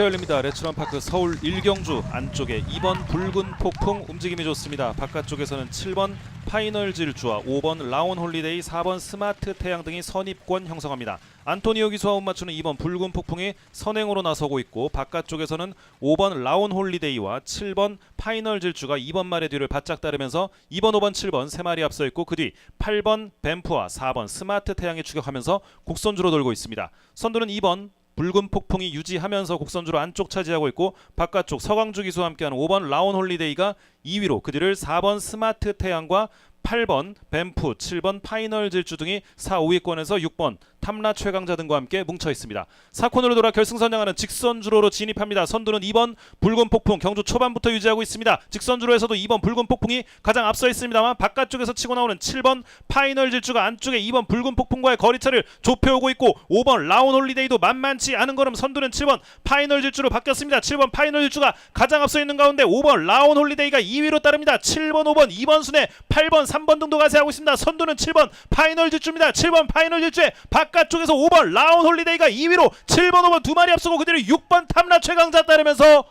게이트 열립니다. 레츠런파크 서울 1경주 안쪽에 2번 붉은 폭풍 움직임이 좋습니다. 바깥쪽에서는 7번 파이널 질주와 5번 라온 홀리데이, 4번 스마트 태양 등이 선입권 형성합니다. 안토니오 기수와 못 맞추는 2번 붉은 폭풍이 선행으로 나서고 있고 바깥쪽에서는 5번 라온 홀리데이와 7번 파이널 질주가 2번 말의 뒤를 바짝 따르면서 2번, 5번, 7번 세 마리 앞서 있고 그 뒤 8번 뱀프와 4번 스마트 태양이 추격하면서 곡선주로 돌고 있습니다. 선두는 2번 붉은 폭풍이 유지하면서 곡선주로 안쪽 차지하고 있고 바깥쪽 서광주 기수와 함께하는 5번 라온 홀리데이가 2위로 그 뒤를 4번 스마트 태양과 8번 뱀프, 7번 파이널 질주 등이 4, 5위권에서 6번 탐라 최강자 등과 함께 뭉쳐 있습니다. 4코너로 돌아 결승선 향하는 직선주로로 진입합니다. 선두는 2번 붉은 폭풍 경주 초반부터 유지하고 있습니다. 직선주로에서도 2번 붉은 폭풍이 가장 앞서 있습니다만 바깥쪽에서 치고 나오는 7번 파이널 질주가 안쪽에 2번 붉은 폭풍과의 거리차를 좁혀오고 있고 5번 라온 홀리데이도 만만치 않은 걸음 선두는 7번 파이널 질주로 바뀌었습니다. 7번 파이널 질주가 가장 앞서 있는 가운데 5번 라온 홀리데이가 2위로 따릅니다. 7번, 5번, 2번 순에 8번, 3번 등도 가세하고 있습니다. 선두는 7번 파이널 질주입니다. 7번 파이널 질주에 바깥쪽에서 5번 라온 홀리데이가 2위로 7번, 5번 두 마리 앞서고 그대로 6번 탐라 최강자 따르면서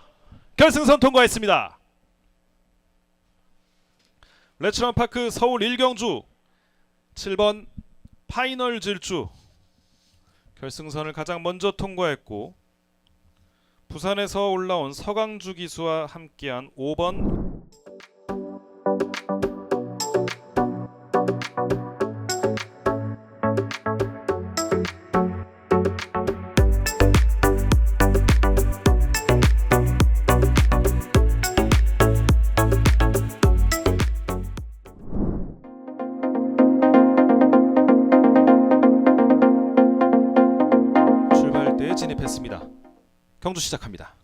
결승선 통과했습니다. 레츠런 파크 서울 1경주 7번 파이널 질주 결승선을 가장 먼저 통과했고 부산에서 올라온 서강주 기수와 함께한 5번 경주 시작합니다.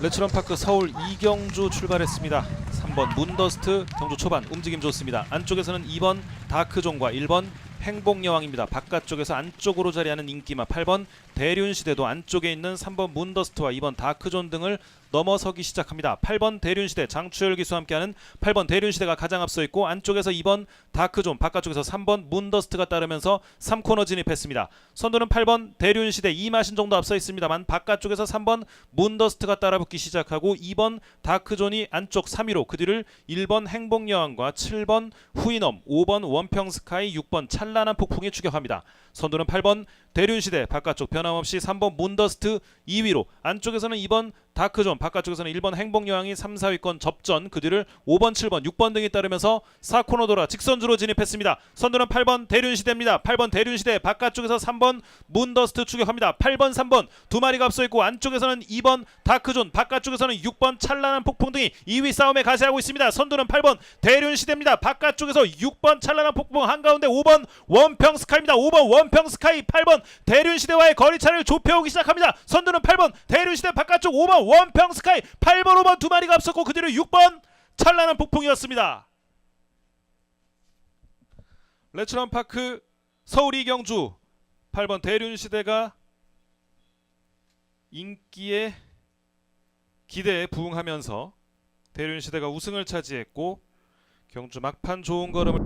레츠런 파크 서울 이경주 출발했습니다. 3번 문더스트 경주 초반 움직임 좋습니다. 안쪽에서는 2번 다크존과 1번 행복여왕입니다. 바깥쪽에서 안쪽으로 자리하는 인기마 8번 대륜시대도 안쪽에 있는 3번 문더스트와 2번 다크존 등을 넘어서기 시작합니다. 8번 대륜시대 장추열 기수와 함께하는 8번 대륜시대가 가장 앞서 있고 안쪽에서 2번 다크존 바깥쪽에서 3번 문더스트가 따르면서 3코너 진입했습니다. 선두는 8번 대륜시대 이마신 정도 앞서 있습니다만 바깥쪽에서 3번 문더스트가 따라붙기 시작하고 2번 다크존이 안쪽 3위로 그 뒤를 1번 행복여왕과 7번 후이넘 5번 원평스카이 6번 찬란한 폭풍이 추격합니다. 선두는 8번 대륜시대 바깥쪽 변함없이 3번 문더스트 2위로 안쪽에서는 2번 다크존 바깥쪽에서는 1번 행복여왕이 3, 4위권 접전 그 뒤를 5번 7번 6번 등이 따르면서 4코너 돌아 직선주로 진입했습니다. 선두는 8번 대륜시대입니다. 8번 대륜시대 바깥쪽에서 3번 문더스트 추격합니다. 8번 3번 두 마리가 앞서 있고 안쪽에서는 2번 다크존 바깥쪽에서는 6번 찬란한 폭풍 등이 2위 싸움에 가세하고 있습니다. 선두는 8번 대륜시대입니다. 바깥쪽에서 6번 찬란한 폭풍 한가운데 5번 원평스카이입니다. 5번 원평스카이 8번 대륜시대와의 거리차를 좁혀오기 시작합니다. 선두는 8번 대륜시대 바깥쪽 5번 원평 스카이 8번 5번 두 마리가 앞섰고 그 뒤로 6번 찬란한 폭풍이었습니다. 레츠런 파크 서울 이경주. 8번 대륜 시대가 인기에 기대에 부응하면서 대륜 시대가 우승을 차지했고 경주 막판 좋은 걸음을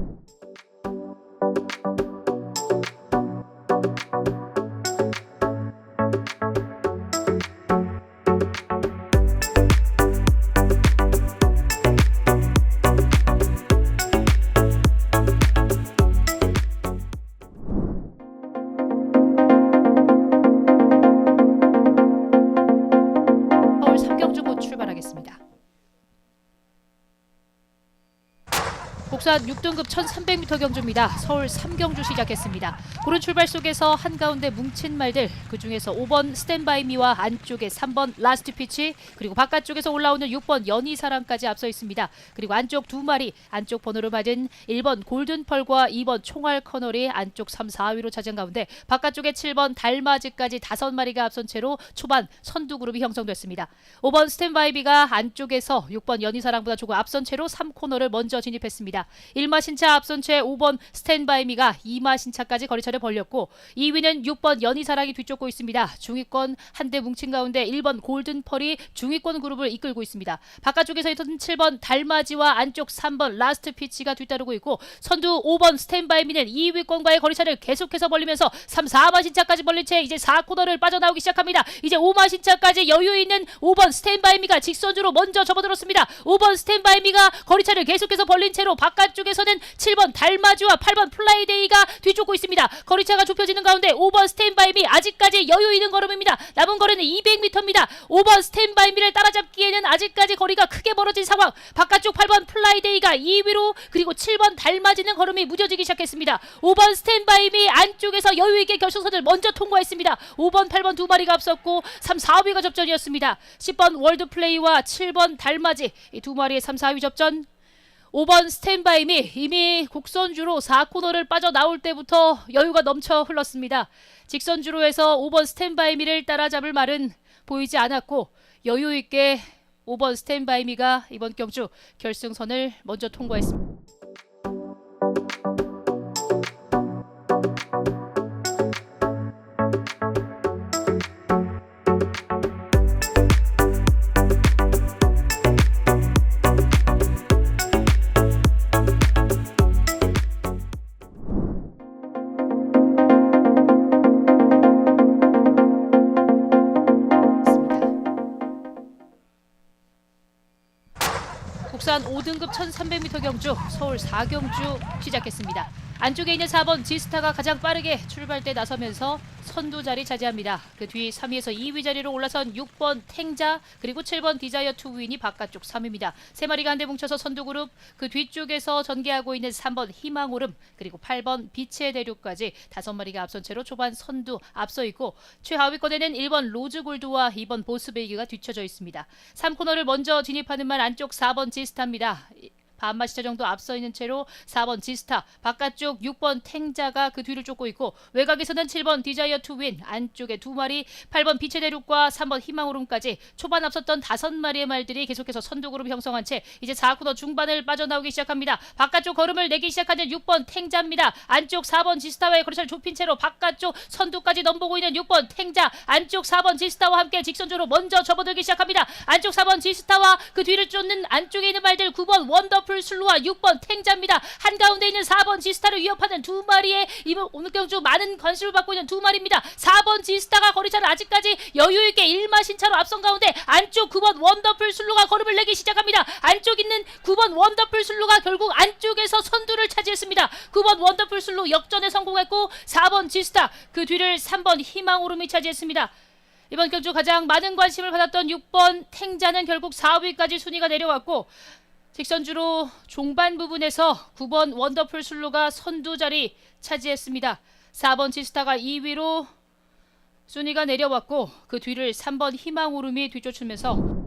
6등급 1300m 경주입니다. 서울 삼경주 시작했습니다. 고른 출발 속에서 한가운데 뭉친 말들 그중에서 5번 스탠바이미와 안쪽에 3번 라스트 피치 그리고 바깥쪽에서 올라오는 6번 연희사랑까지 앞서 있습니다. 그리고 안쪽 두 마리 안쪽 번호를 맞은 1번 골든펄과 2번 총알 커널이 안쪽 3, 4위로 차지한 가운데 바깥쪽에 7번 달맞이까지 다섯 마리가 앞선 채로 초반 선두 그룹이 형성됐습니다. 5번 스탠바이비가 안쪽에서 6번 연희사랑보다 조금 앞선 채로 3코너를 먼저 진입했습니다. 1마 신차 앞선 채 5번 스탠바이미가 2마 신차까지 거리차를 벌렸고 2위는 6번 연희사랑이 뒤쫓고 있습니다. 중위권 한 대 뭉친 가운데 1번 골든펄이 중위권 그룹을 이끌고 있습니다. 바깥쪽에서는 7번 달마지와 안쪽 3번 라스트 피치가 뒤따르고 있고 선두 5번 스탠바이미는 2위권과의 거리차를 계속해서 벌리면서 3, 4마 신차까지 벌린 채 이제 4코너를 빠져나오기 시작합니다. 이제 5마 신차까지 여유 있는 5번 스탠바이미가 직선주로 먼저 접어들었습니다. 5번 스탠바이미가 거리차를 계속해서 벌린 채로 바깥쪽에서는 7번 달마지와 8번 플라이데이가 뒤쫓고 있습니다. 거리차가 좁혀지는 가운데 5번 스탠바이미 아직까지 여유 있는 걸음입니다. 남은 거리는 200m입니다. 5번 스탠바이미를 따라잡기에는 아직까지 거리가 크게 멀어진 상황. 바깥쪽 8번 플라이데이가 2위로 그리고 7번 달마지는 걸음이 무뎌지기 시작했습니다. 5번 스탠바이미 안쪽에서 여유 있게 결승선을 먼저 통과했습니다. 5번, 8번 두 마리가 앞섰고 3, 4위가 접전이었습니다. 10번 월드플레이와 7번 달마지 이두 마리의 3, 4위 접전 5번 스탠바임이 이미 곡선주로 4코너를 빠져나올 때부터 여유가 넘쳐 흘렀습니다. 직선주로에서 5번 스탠바이미를 따라잡을 말은 보이지 않았고 여유 있게 5번 스탠바이미가 이번 경주 결승선을 먼저 통과했습니다. 1300m 경주 서울 4경주 시작했습니다. 안쪽에 있는 4번 지스타가 가장 빠르게 출발대 나서면서 선두 자리 차지합니다. 그 뒤 3위에서 2위 자리로 올라선 6번 탱자 그리고 7번 디자이어 투윈이 바깥쪽 3위입니다. 세 마리가 한데 뭉쳐서 선두 그룹 그 뒤쪽에서 전개하고 있는 3번 희망오름 그리고 8번 빛의 대륙까지 다섯 마리가 앞선 채로 초반 선두 앞서 있고 최하위권에는 1번 로즈골드와 2번 보스베이기가 뒤쳐져 있습니다. 3코너를 먼저 진입하는 말 안쪽 4번 지스타입니다. 반마 시차 정도 앞서 있는 채로 4번 지스타, 바깥쪽 6번 탱자가 그 뒤를 쫓고 있고 외곽에서는 7번 디자이어 투윈, 안쪽에 두 마리, 8번 빛의 대륙과 3번 희망오름까지 초반 앞섰던 다섯 마리의 말들이 계속해서 선두 그룹 형성한 채 이제 4코너 중반을 빠져나오기 시작합니다. 바깥쪽 걸음을 내기 시작하는 6번 탱자입니다. 안쪽 4번 지스타와의 거리차를 좁힌 채로 바깥쪽 선두까지 넘보고 있는 6번 탱자, 안쪽 4번 지스타와 함께 직선주로 먼저 접어들기 시작합니다. 안쪽 4번 지스타와 그 뒤를 쫓는 안쪽에 있는 말들 9번 원더풀 슬루와 6번 탱자입니다. 한가운데 있는 4번 지스타를 위협하는 두 마리의 이번 오늘 경주 많은 관심을 받고 있는 두 마리입니다. 4번 지스타가 거리차를 아직까지 여유 있게 1마 신차로 앞선 가운데 안쪽 9번 원더풀 슬루가 걸음을 내기 시작합니다. 안쪽 있는 9번 원더풀 슬루가 결국 안쪽에서 선두를 차지했습니다. 9번 원더풀 슬루 역전에 성공했고 4번 지스타 그 뒤를 3번 희망오름이 차지했습니다. 이번 경주 가장 많은 관심을 받았던 6번 탱자는 결국 4위까지 순위가 내려왔고 직선주로 종반 부분에서 9번 원더풀 슬루가 선두 자리 차지했습니다. 4번 지스타가 2위로 순위가 내려왔고 그 뒤를 3번 희망오름이 뒤쫓으면서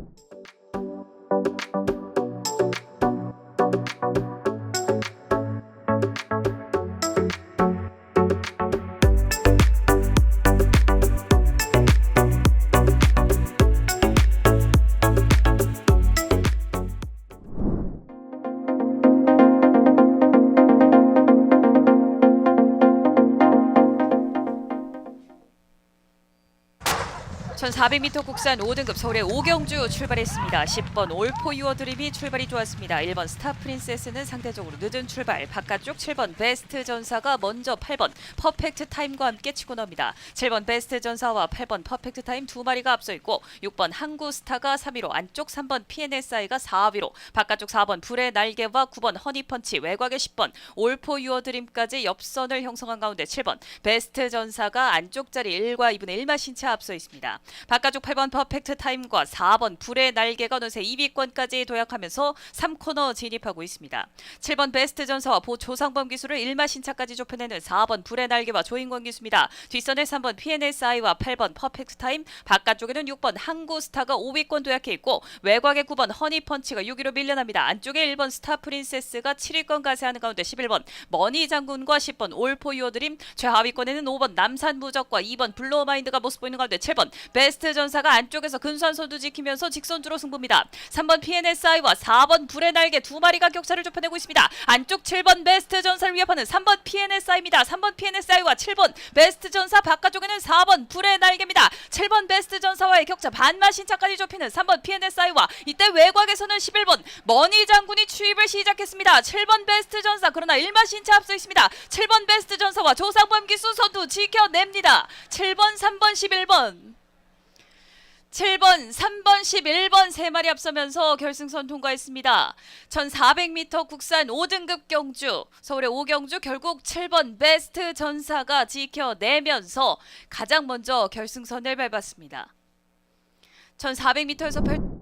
400m 국산 5등급 서울의 오경주 출발했습니다. 10번 올포 유어 드림이 출발이 좋았습니다. 1번 스타 프린세스는 상대적으로 늦은 출발. 바깥쪽 7번 베스트 전사가 먼저 8번 퍼펙트 타임과 함께 치고 나옵니다. 7번 베스트 전사와 8번 퍼펙트 타임 두 마리가 앞서 있고 6번 항구 스타가 3위로 안쪽 3번 PNSI가 4위로 바깥쪽 4번 불의 날개와 9번 허니펀치 외곽의 10번 올포 유어 드림까지 옆선을 형성한 가운데 7번 베스트 전사가 안쪽 자리 1과 2분의 1마 신차 앞서 있습니다. 바깥쪽 8번 퍼펙트 타임과 4번 불의 날개가 어느새 2위권까지 도약하면서 3코너 진입하고 있습니다. 7번 베스트 전사와 보 조상범 기수를 1마 신차까지 좁혀내는 4번 불의 날개와 조인권 기수입니다. 뒷선에 3번 PNSI와 8번 퍼펙트 타임, 바깥쪽에는 6번 항구 스타가 5위권 도약해 있고 외곽의 9번 허니펀치가 6위로 밀려납니다. 안쪽에 1번 스타 프린세스가 7위권 가세하는 가운데 11번 머니 장군과 10번 올포 유어드림, 최하위권에는 5번 남산 무적과 2번 블로마인드가 모습 보이는 가운데 7번 베스트 전사가 안쪽에서 근소한 선두 지키면서 직선주로 승부입니다. 3번 PNSI와 4번 불의 날개 두 마리가 격차를 좁혀내고 있습니다. 안쪽 7번 베스트 전사를 위협하는 3번 PNSI입니다. 3번 PNSI와 7번 베스트 전사 바깥쪽에는 4번 불의 날개입니다. 7번 베스트 전사와의 격차 반마 신차까지 좁히는 3번 PNSI와 이때 외곽에서는 11번 머니 장군이 추입을 시작했습니다. 7번 베스트 전사 그러나 1마 신차 앞서 있습니다. 7번 베스트 전사와 조상범 기수 선두 지켜냅니다. 7번, 3번, 11번. 7번, 3번, 11번 세 마리 앞서면서 결승선 통과했습니다. 1400m 국산 5등급 경주 서울의 5경주 결국 7번 베스트 전사가 지켜내면서 가장 먼저 결승선을 밟았습니다. 1400m에서 펼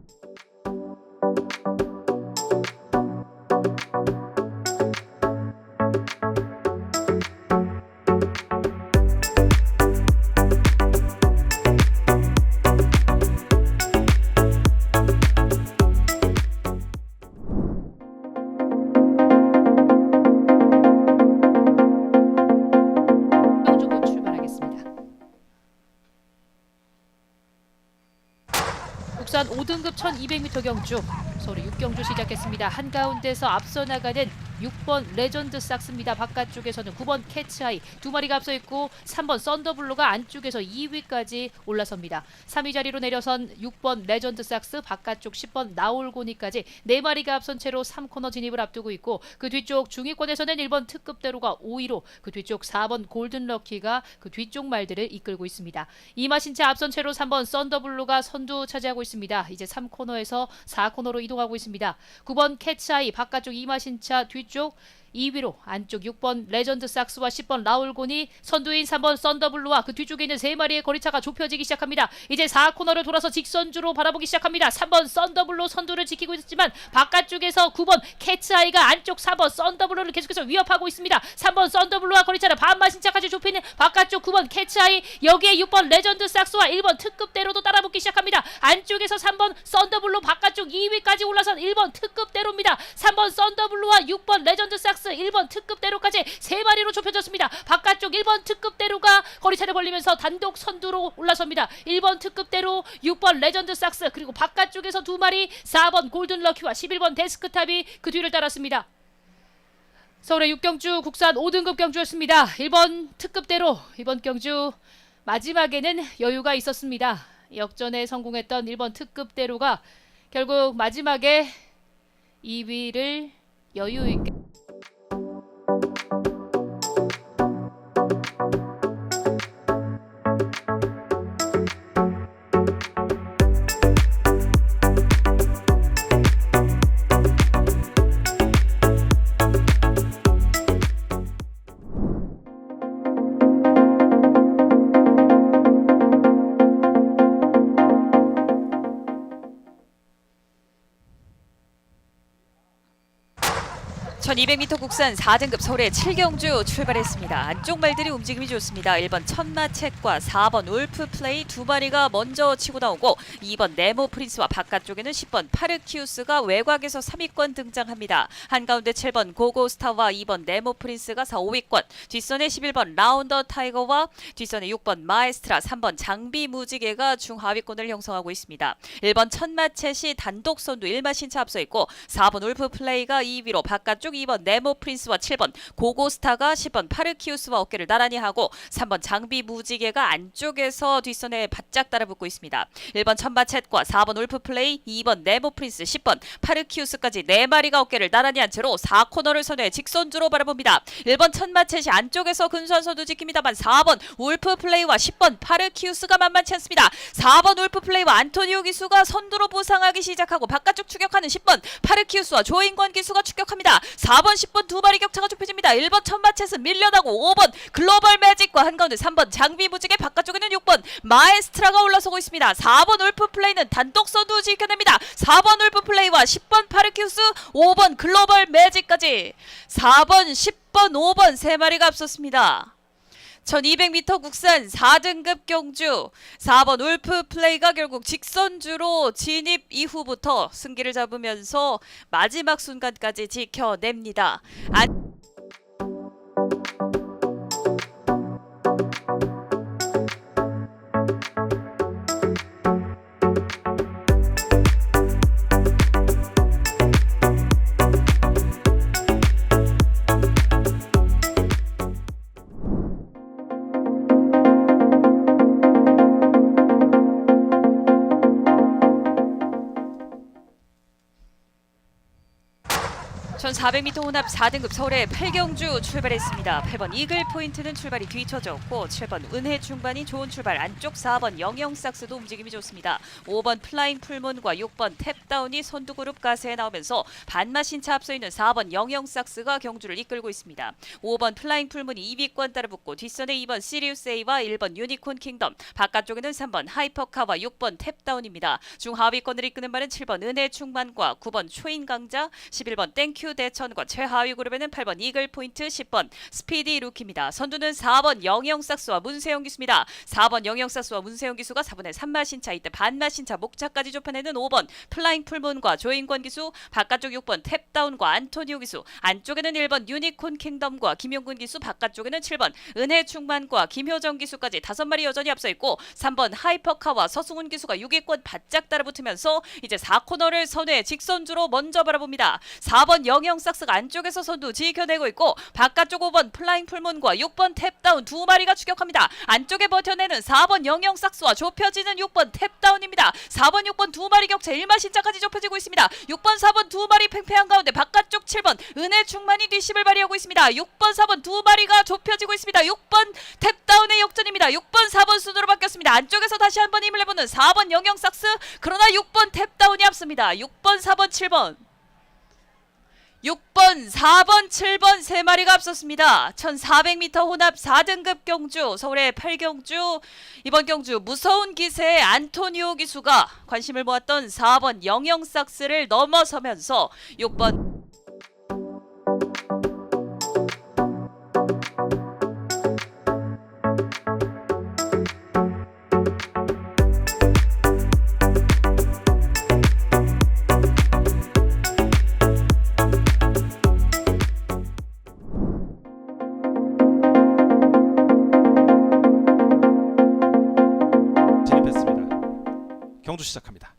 국산 5등급 1200m 경주 서울의 6경주 시작했습니다. 한가운데서 앞서 나가는 6번 레전드 삭스입니다. 바깥쪽에서는 9번 캐츠아이 두 마리가 앞서 있고 3번 썬더블루가 안쪽에서 2위까지 올라섭니다. 3위 자리로 내려선 6번 레전드 삭스 바깥쪽 10번 나올고니까지 네 마리가 앞선 채로 3코너 진입을 앞두고 있고 그 뒤쪽 중위권에서는 1번 특급대로가 5위로 그 뒤쪽 4번 골든 럭키가 그 뒤쪽 말들을 이끌고 있습니다. 이마신차 앞선 채로 3번 썬더블루가 선두 차지하고 있습니다. 이제 3코너에서 4코너로 이동하고 있습니다. 9번 캐츠아이 바깥쪽 이마신차 뒤쪽 schedule 2위로 안쪽 6번 레전드 삭스와 10번 라울곤이 선두인 3번 썬더블루와 그 뒤쪽에 있는 세 마리의 거리차가 좁혀지기 시작합니다. 이제 4코너를 돌아서 직선주로 바라보기 시작합니다. 3번 썬더블루 선두를 지키고 있었지만 바깥쪽에서 9번 캐츠아이가 안쪽 4번 썬더블루를 계속해서 위협하고 있습니다. 3번 썬더블루와 거리차를 반마 신차까지 좁히는 바깥쪽 9번 캐츠아이 여기에 6번 레전드 삭스와 1번 특급대로도 따라붙기 시작합니다. 안쪽에서 3번 썬더블루 바깥쪽 2위까지 올라선 1번 특급대로입니다. 3번 썬더블루와 6번 레전드 삭스 1번 특급대로까지 세 마리로 좁혀졌습니다. 바깥쪽 1번 특급대로가 거리차를 벌리면서 단독 선두로 올라섭니다. 1번 특급대로 6번 레전드 삭스 그리고 바깥쪽에서 두 마리 4번 골든 럭키와 11번 데스크탑이 그 뒤를 따랐습니다. 서울의 6경주 국산 5등급 경주였습니다. 1번 특급대로 이번 경주 마지막에는 여유가 있었습니다. 역전에 성공했던 1번 특급대로가 결국 마지막에 2위를 여유 있게 1200m 국산 4등급 서울의 7경주 출발했습니다. 안쪽 말들이 움직임이 좋습니다. 1번 천마책과 4번 울프 플레이 두 마리가 먼저 치고 나오고 2번 네모 프린스와 바깥쪽에는 10번 파르키우스가 외곽에서 3위권 등장합니다. 한가운데 7번 고고스타와 2번 네모 프린스가 4, 5위권 뒷선에 11번 라운더 타이거와 뒷선에 6번 마에스트라 3번 장비 무지개가 중하위권을 형성하고 있습니다. 1번 천마챗이 단독 선두 1마 신차 앞서 있고 4번 울프 플레이가 2위로 바깥쪽 2번 네모 프린스와 7번 고고스타가 10번 파르키우스와 어깨를 나란히 하고 3번 장비 무지개가 안쪽에서 뒷선에 바짝 따라붙고 있습니다. 1번 천마챗과 4번 울프 플레이, 2번 네모 프린스, 10번 파르키우스까지 네 마리가 어깨를 나란히 한 채로 4코너를 선회 직선주로 바라봅니다. 1번 천마챗이 안쪽에서 근소한 선두 지킵니다만 4번 울프 플레이와 10번 파르키우스가 만만치 않습니다. 4번 울프 플레이와 안토니오 기수가 선두로 부상하기 시작하고 바깥쪽 추격하는 10번 파르키우스와 조인권 기수가 추격합니다. 4번 10번 두 마리 격차가 좁혀집니다. 1번 천마챗은 밀려나고 5번 글로벌 매직과 한가운데 3번 장비 무지개 바깥쪽에는 6번 마에스트라가 올라서고 있습니다. 4번 울프 플레이는 단독 선두 지켜냅니다. 4번 울프 플레이와 10번 파르키우스 5번 글로벌 매직까지 4번 10번 5번 세 마리가 앞섰습니다. 1200m 국산 4등급 경주 4번 울프 플레이가 결국 직선주로 진입 이후부터 승기를 잡으면서 마지막 순간까지 지켜냅니다. 안... 1400m 혼합 4등급 서울의 8경주 출발했습니다. 8번 이글 포인트는 출발이 뒤쳐졌고 7번 은혜 중반이 좋은 출발 안쪽 4번 영영삭스도 움직임이 좋습니다. 5번 플라잉 풀문과 6번 탭다운이 선두그룹 가세에 나오면서 반마신차 앞서 있는 4번 영영삭스가 경주를 이끌고 있습니다. 5번 플라잉 풀문이 2위권 따라붙고 뒷선에 2번 시리우스 A와 1번 유니콘 킹덤 바깥쪽에는 3번 하이퍼카와 6번 탭다운입니다. 중하위권을 이끄는 말은 7번 은혜 충만과 9번 초인 강자 11번 땡큐 대 천과 최하위 그룹에는 8번 이글 포인트 10번 스피디 루키입니다. 선두는 4번 영영삭스와 문세영 기수입니다. 4번 영영삭스와 문세영 기수가 4번에 3마신차 이때 반마신차 목차까지 좁혀내는 5번 플라잉 풀문과 조인권 기수 바깥쪽 6번 탭다운과 안토니오 기수 안쪽에는 1번 유니콘 킹덤과 김용근 기수 바깥쪽에는 7번 은혜 충만과 김효정 기수까지 다섯 마리 여전히 앞서 있고 3번 하이퍼카와 서승훈 기수가 6위권 바짝 따라붙으면서 이제 4코너를 선회 직선주로 먼저 바라봅니다. 4번 영영삭 스가 안쪽에서 선두 지켜내고 있고 바깥쪽 5번 플라잉 풀문과 6번 탭다운 두 마리가 추격합니다. 안쪽에 버텨내는 4번 영영 삭스와 좁혀지는 6번 탭다운입니다. 4번 6번 두 마리 격차 1마 신차까지 좁혀지고 있습니다. 6번 4번 두 마리 팽팽한 가운데 바깥쪽 7번 은혜 충만이 뒷심을 발휘하고 있습니다. 6번 4번 두 마리가 좁혀지고 있습니다. 6번 탭다운의 역전입니다. 6번 4번 순으로 바뀌었습니다. 안쪽에서 다시 한번 힘을 내보는 4번 영영 삭스 그러나 6번 탭다운이 앞섭니다. 6번 4번 7번 6번, 4번, 7번 세 마리가 앞섰습니다. 1400m 혼합 4등급 경주, 서울의 8경주, 이번 경주 무서운 기세의 안토니오 기수가 관심을 모았던 4번 영영삭스를 넘어서면서 6번 경주 시작합니다.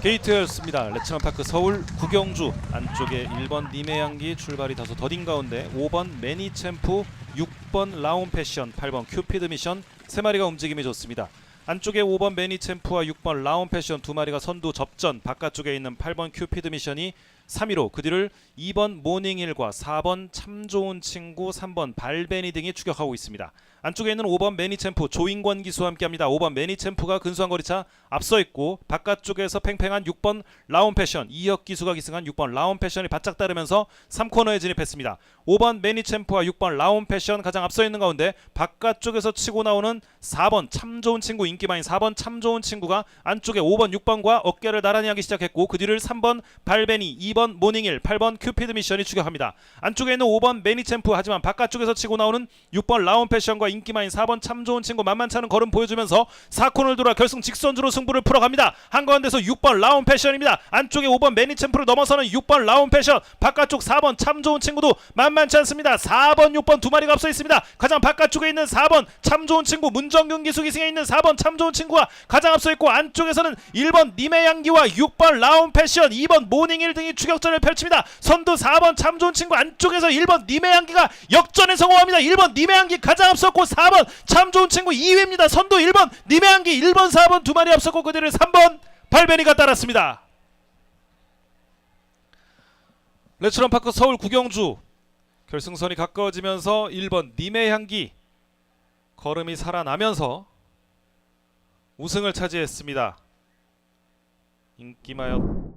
게이트였습니다. 레츠런파크 서울 구경주 안쪽에 1번 님의 향기 출발이 다소 더딘 가운데 5번 매니챔프 6번 라온 패션 8번 큐피드 미션 세 마리가 움직임이 좋습니다. 안쪽에 5번 매니챔프와 6번 라온 패션 두 마리가 선두 접전 바깥쪽에 있는 8번 큐피드 미션이 3위로 그 뒤를 2번 모닝힐과 4번 참 좋은 친구 3번 발베니 등이 추격하고 있습니다. 안쪽에 있는 5번 매니챔프 조인권 기수와 함께합니다. 5번 매니챔프가 근소한 거리차 앞서 있고 바깥쪽에서 팽팽한 6번 라온 패션 이혁 기수가 기승한 6번 라온 패션이 바짝 따르면서 3코너에 진입했습니다. 5번 매니챔프와 6번 라온 패션 가장 앞서 있는 가운데 바깥쪽에서 치고 나오는 4번 참 좋은 친구 인기만인 4번 참 좋은 친구가 안쪽에 5번 6번과 어깨를 나란히 하기 시작했고 그 뒤를 3번 발베니 2번 모닝일 8번 큐피드 미션이 추격합니다. 안쪽에 있는 5번 매니챔프 하지만 바깥쪽에서 치고 나오는 6번 라온 패션과 인기만인 4번 참 좋은 친구 만만치 않은 걸음 보여주면서 4코너를 돌아 결승 직선주로 승부를 풀어갑니다. 한가운데서 6번 라온 패션입니다. 안쪽에 5번 매니챔프를 넘어서는 6번 라온 패션 바깥쪽 4번 참 좋은 친구도 만만치 않습니다. 4번 6번 두 마리가 앞서 있습니다. 가장 바깥쪽에 있는 4번 참 좋은 친구 문정균 기수 기승에 있는 4번 참 좋은 친구가 가장 앞서 있고 안쪽에서는 1번 님의 향기와 6번 라온 패션 2번 모닝일 등이 추격전을 펼칩니다. 선두 4번 참 좋은 친구 안쪽에서 1번 님의 향기가 역전에 성공합니다. 1번 님의 향기 가장 앞섰고 4번 참 좋은 친구 2위입니다. 선두 1번 님의 향기 1번 4번 두 마리 앞섰고 그 뒤를 3번 발베니가 따랐습니다. 레츠런파크 서울 구경주 결승선이 가까워지면서 1번 님의 향기 걸음이 살아나면서 우승을 차지했습니다. 인기마요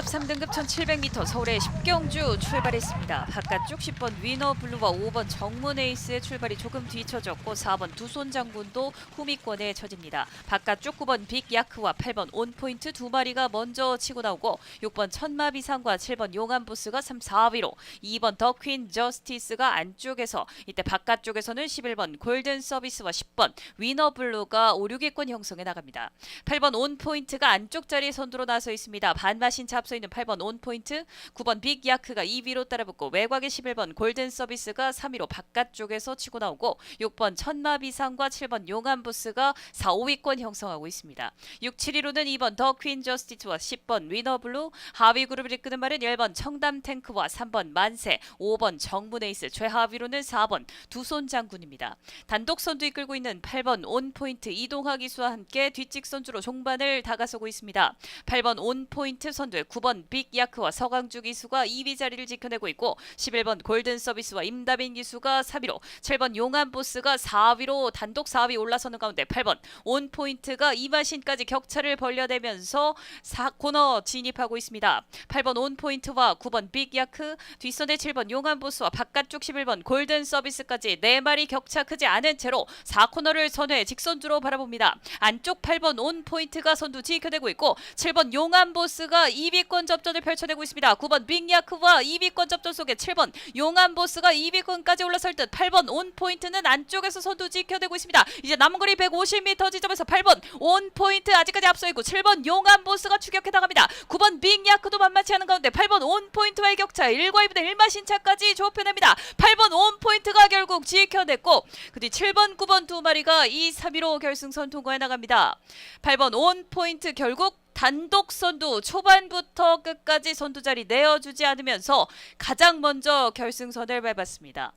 혼합 3등급 1700m 서울의 10경주 출발했습니다. 바깥쪽 10번 위너 블루와 5번 정문 에이스의 출발이 조금 뒤쳐졌고 4번 두손 장군도 후미권에 처집니다. 바깥쪽 9번 빅 야크와 8번 온 포인트 두 마리가 먼저 치고 나오고 6번 천마 비상과 7번 용암 보스가 3, 4위로 2번 더 퀸 저스티스가 안쪽에서 이때 바깥쪽에서는 11번 골든 서비스와 10번 위너 블루가 5, 6위권 형성에 나갑니다. 8번 온 포인트가 안쪽 자리에 선두로 나서 있습니다. 반마신차 앞서 있는 8번 온포인트, 9번 빅 야크가 2위로 따라붙고 외곽의 11번 골든 서비스가 3위로 바깥쪽에서 치고 나오고 6번 천마비상과 7번 용암부스가 4, 5위권 형성하고 있습니다. 6, 7위로는 2번 더 퀸 저스티스와 10번 위너블루, 하위 그룹을 이끄는 말은 1번 청담 탱크와 3번 만세, 5번 정문에이스, 최하위로는 4번 두손 장군입니다. 단독 선두 이끌고 있는 8번 온포인트 이동하 기수와 함께 뒷직 선주로 종반을 다가서고 있습니다. 8번 온포인트 선두에 9번 빅야크와 서강주 기수가 2위 자리를 지켜내고 있고 11번 골든 서비스와 임다빈 기수가 3위로 7번 용암 보스가 4위로 단독 4위 올라서는 가운데 8번 온포인트가 이마신까지 격차를 벌려내면서 4코너 진입하고 있습니다. 8번 온포인트와 9번 빅야크 뒷선의 7번 용암 보스와 바깥쪽 11번 골든 서비스까지 4마리 격차 크지 않은 채로 4코너를 선회 직선주로 바라봅니다. 안쪽 8번 온 포인트가 선두 지켜내고 있고 7번 용암 보스가 2위 권 접전을 펼쳐내고 있습니다. 9번 빅야크와 2위권 접전 속에 7번 용암 보스가 2위권까지 올라설 듯 8번 온 포인트는 안쪽에서 선두 지켜내고 있습니다. 이제 남은 거리 150m 지점에서 8번 온 포인트 아직까지 앞서 있고 7번 용암 보스가 추격해 나갑니다. 9번 빅야크도 만만치 않은 가운데 8번 온 포인트와의 격차 1과 2분의 1마 신차까지 좁혀냅니다. 8번 온 포인트가 결국 지켜냈고 그 뒤 7번, 9번 두 마리가 2, 3위로 결승선 통과해 나갑니다. 8번 온 포인트 결국 단독 선두 초반부터 끝까지 선두 자리 내어주지 않으면서 가장 먼저 결승선을 밟았습니다.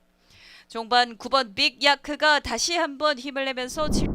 종반 9번 빅 야크가 다시 한번 힘을 내면서 칠-